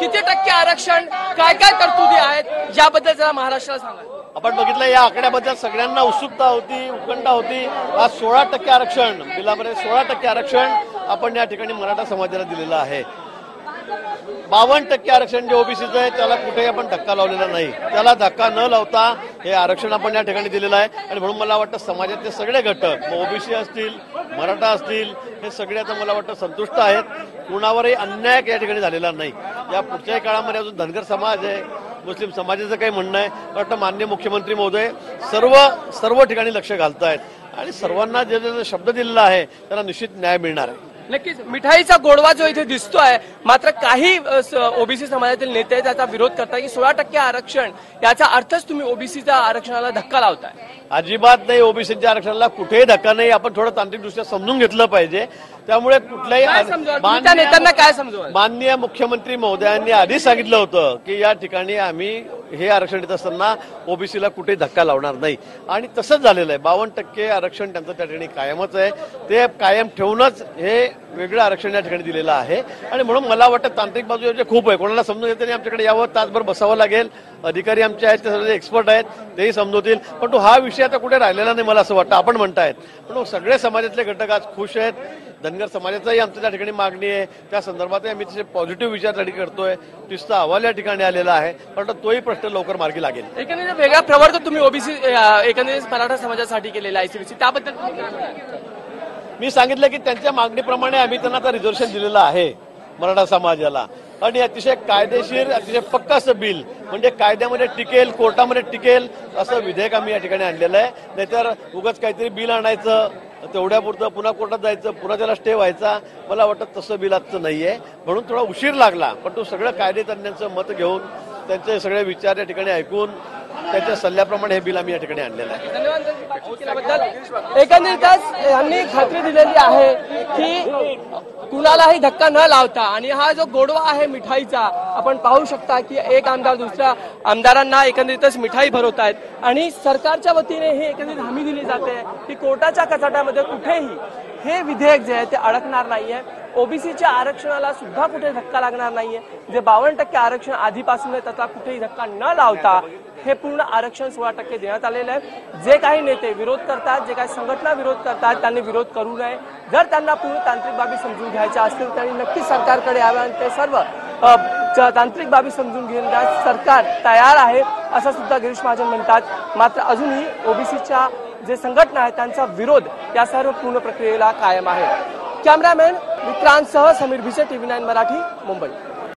किती टक्के आरक्षण काय काय तरतुदी आहेत याबद्दल जरा महाराष्ट्राला सांगा. आपण बघितलं या आकड्याबद्दल सगळ्यांना उत्सुकता होती उत्कंठा होती. आज सोळा टक्के आरक्षण बिलामध्ये सोळा टक्के आरक्षण आपण या ठिकाणी मराठा समाजाला दिलेलं आहे. बावन्न टक्के आरक्षण जे ओबीसीचं आहे त्याला कुठेही आपण धक्का लावलेला नाही. त्याला धक्का न लावता हे आरक्षण आपण या ठिकाणी दिलेलं आहे. आणि म्हणून मला वाटतं समाजातले सगळे घटक ओबीसी असतील मराठा असतील हे सगळे आता मला वाटतं संतुष्ट आहेत. कुणावरही अन्याय या ठिकाणी झालेला नाही. या पुढच्याही काळामध्ये अजून धनगर समाज आहे मुस्लिम समाजाचं काही म्हणणं आहे. मला वाटतं मान्य मुख्यमंत्री महोदय सर्व सर्व ठिकाणी लक्ष घालतायत. आणि सर्वांना जे जे शब्द दिलेला आहे त्याला निश्चित न्याय मिळणार आहे. नक्कीच. मिठाईचा गोडवा जो इथे दिसतोय मात्र काही ओबीसी समाजातील नेते त्याचा विरोध करताय की सोळा टक्के आरक्षण याचा अर्थच तुम्ही ओबीसीच्या आरक्षणाला धक्का लावताय. अजिबात नाही ओबीसीच्या आरक्षणाला कुठेही धक्का नाही. आपण थोडं तांत्रिकदृष्ट्या समजून घेतलं पाहिजे. त्यामुळे कुठल्याही नेत्यांना काय समजवाल? माननीय मुख्यमंत्री महोदयांनी आधीच सांगितलं होतं की या ठिकाणी आम्ही हे आरक्षण देत असताना ओबीसीला कुठेही धक्का लावणार नाही. आणि तसंच झालेलं आहे. बावन्न टक्के आरक्षण त्यांचं त्या ठिकाणी कायमच आहे. ते कायम ठेवूनच हे वेगळं आरक्षण या ठिकाणी दिलेलं आहे. आणि म्हणून मला वाटतं तांत्रिक बाजू याचे खूप आहे कोणाला समजून येते नाही आमच्याकडे यावं तासभर बसावं लागेल. अधिकारी आमचे आहेत ते सगळे एक्सपर्ट आहेत तेही समजवतील. पण तो हा विषय आता कुठे राहिलेला नाही मला असं वाटतं आपण म्हणतायत. पण सगळे समाजातले घटक आज खुश आहेत. धनगर समाजाचाही आमच्या त्या ठिकाणी मागणी आहे. त्या संदर्भातही आम्ही तसे पॉझिटिव्ह विचार त्या ठिकाणी करतोय. तिसचा अहवाल या ठिकाणी आलेला आहे. पण तोही प्रश्न लवकर मार्गी लागेल. एकंदरीत वेगळा प्रवर्ग तुम्ही ओबीसी एकंदरीत मराठा समाजासाठी केलेला आयसीबीसी त्याबद्दल तुम्ही काय म्हणाल? मी सांगितलं की त्यांच्या मागणीप्रमाणे आम्ही त्यांना आता रिझर्वेशन दिलेलं आहे मराठा समाजाला. आणि अतिशय कायदेशीर अतिशय पक्क असं बिल म्हणजे कायद्यामध्ये टिकेल कोर्टामध्ये टिकेल असं विधेयक आम्ही या ठिकाणी आणलेलं आहे. नाहीतर उगाच काहीतरी बिल आणायचं तेवढ्यापुरतं पुन्हा कोर्टात जायचं पुन्हा त्याला स्टे व्हायचा. मला वाटतं तसं बिल आजचं नाहीये. म्हणून थोडा उशीर लागला पण तो सगळं कायदे तज्ञांचं मत घेऊन त्यांचे सगळे विचार या ठिकाणी ऐकून त्यांच्या सल्ल्याप्रमाणे हे बिल आम्ही या ठिकाणी आणलेलं आहे. धन्यवाद एकंदरीतच यांनी खात्री दिलेली आहे की कुणालाही धक्का न लावता आणि हा जो गोडवा आहे मिठाईचा आपण पाहू शकता की एक आमदार दुसऱ्या आमदारांना एकंदरीतच मिठाई भरवत आहेत आणि सरकारच्या वतीने ही एकंदरीत हमी दिली जाते की कोर्टाच्या कचाट्यामध्ये कुठेही हे विधेयक जे आहे ते अडकणार नाहीये. ओबीसीच्या आरक्षणाला सुद्धा कुठे धक्का लागणार नाहीये. जे बावन्न टक्के आरक्षण आधीपासून आहे त्याचा कुठेही धक्का न लावता हे पूर्ण आरक्षण सोळा टक्के देण्यात आलेलं आहे. जे काही नेते विरोध करतात जे काही संघटना विरोध करतात त्यांनी विरोध करू नये. जर त्यांना पूर्ण तांत्रिक बाबी समजून घ्यायच्या असतील त्यांनी नक्कीच सरकारकडे यावे आणि ते सर्व च- तांत्रिक बाबी समजून घेण्यास सरकार तयार आहे असं सुद्धा गिरीश महाजन म्हणतात. मात्र अजूनही ओबीसीच्या जे संघटना आहेत त्यांचा विरोध या सर्व पूर्ण प्रक्रियेला कायम आहे. कॅमेरामॅन विक्रांतसह समीर भिसे टीव्ही नाईन मराठी मुंबई.